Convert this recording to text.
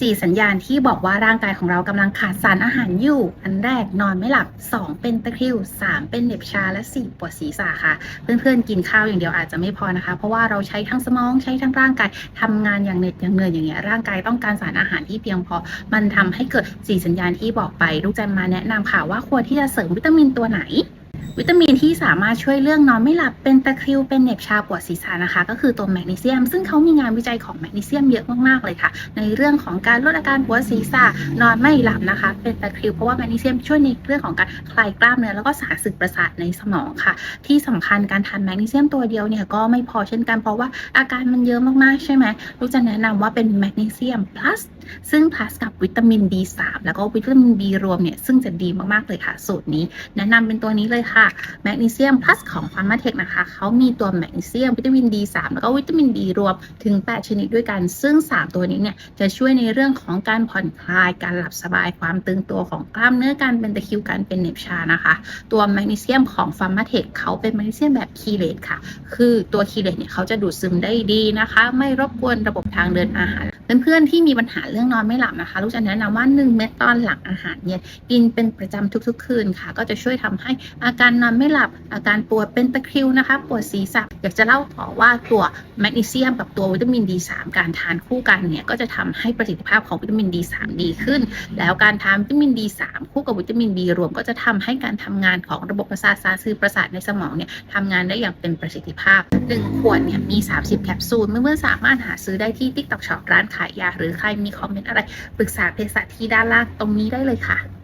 สี่สัญญาณที่บอกว่าร่างกายของเรากำลังขาดสารอาหารอยู่ อันแรกนอนไม่หลับ 2 เป็นตะคริว 3 เป็นเหน็บชาและ 4 ปวดศีรษะค่ะ เพื่อนๆ กินข้าวอย่างเดียวอาจจะไม่พอนะคะ เพราะว่าเราใช้ทั้งสมองใช้ทั้งร่างกายทำงานอย่างเหน็ดอย่างเหนื่อยอย่างเงี้ยร่างกายต้องการสารอาหารที่เพียงพอ มันทำให้เกิดสี่สัญญาณที่บอกไปลูกจะมาแนะนำค่ะว่าควรที่จะเสริมวิตามินตัวไหน วิตามินที่สามารถช่วยเรื่องนอนไม่หลับเป็นตะคริวเป็นเหน็บชาปวดศีรษะนะคะ ก็คือตัวแมกนีเซียม ซึ่งเขามีงานวิจัยของแมกนีเซียมเยอะมากๆเลยค่ะ ในเรื่องของการลดอาการปวดศีรษะนอนไม่หลับนะคะ เป็นตะคริวเพราะว่าแมกนีเซียมช่วยในเรื่องของการคลายกล้ามเนื้อแล้วก็สารสื่อประสาทในสมองค่ะ ที่สำคัญการทานแมกนีเซียมตัวเดียวเนี่ยก็ไม่พอเช่นกันเพราะว่าอาการมันเยอะมากๆใช่ไหมลูกจะแนะนำว่าเป็นแมกนีเซียม plus ซึ่ง plus กับวิตามิน B3 แล้วก็วิตามิน B รวมเนี่ยซึ่งจะดีมากๆเลยค่ะ สูตรนี้ แนะนำเป็นตัวนี้เลยค่ะแมกนีเซียม plus ของฟาร์มาเทคนะคะเขามีตัวแมกนีเซียมวิตามิน D3 แล้วก็วิตามิน B รวมถึง 8 ชนิดด้วยกัน ซึ่ง 3 ตัวนี้เนี่ยจะช่วยในเรื่องของการผ่อนคลายการหลับสบายความตึงตัวของกล้ามเนื้อการเป็นตะคิวการเป็นเน็บชานะคะ ตัวแมกนีเซียมของฟาร์มาเทคเขาเป็นแมกนีเซียมแบบคีเลตค่ะ คือตัวคีเลตเนี่ยเขาจะดูดซึมได้ดีนะคะ ไม่รบกวนระบบทางเดินอาหารเพื่อนๆที่มีปัญหาเรื่องนอนไม่หลับนะคะลูกจะแนะนำว่า 1 เม็ดตอนหลังอาหารเย็นกินเป็นประจำทุกๆ คืนค่ะ ก็จะช่วยทำให้อาการนอนไม่หลับ อาการปวดเป็นตะคริวนะคะ ปวดศีรษะ อยากจะเล่าต่อว่าตัวแมกนีเซียมกับตัววิตามิน D3 การทานคู่กันเนี่ยก็จะทำให้ประสิทธิภาพของวิตามิน D3 ดีขึ้น แล้วการทานวิตามิน D3 คู่กับวิตามิน B รวมก็จะทำให้การทำงานของระบบประสาทสารสื่อประสาทในสมองเนี่ยทำงานได้อย่างเป็นประสิทธิภาพ 1 ขวดเนี่ยมี 30 แคปซูลเพื่อนๆสามารถหาซื้อได้ที่ TikTok Shop ร้านขายยา หรือใครมีคอมเมนต์อะไรปรึกษาเภสัชที่ด้านล่างตรงนี้ได้เลยค่ะ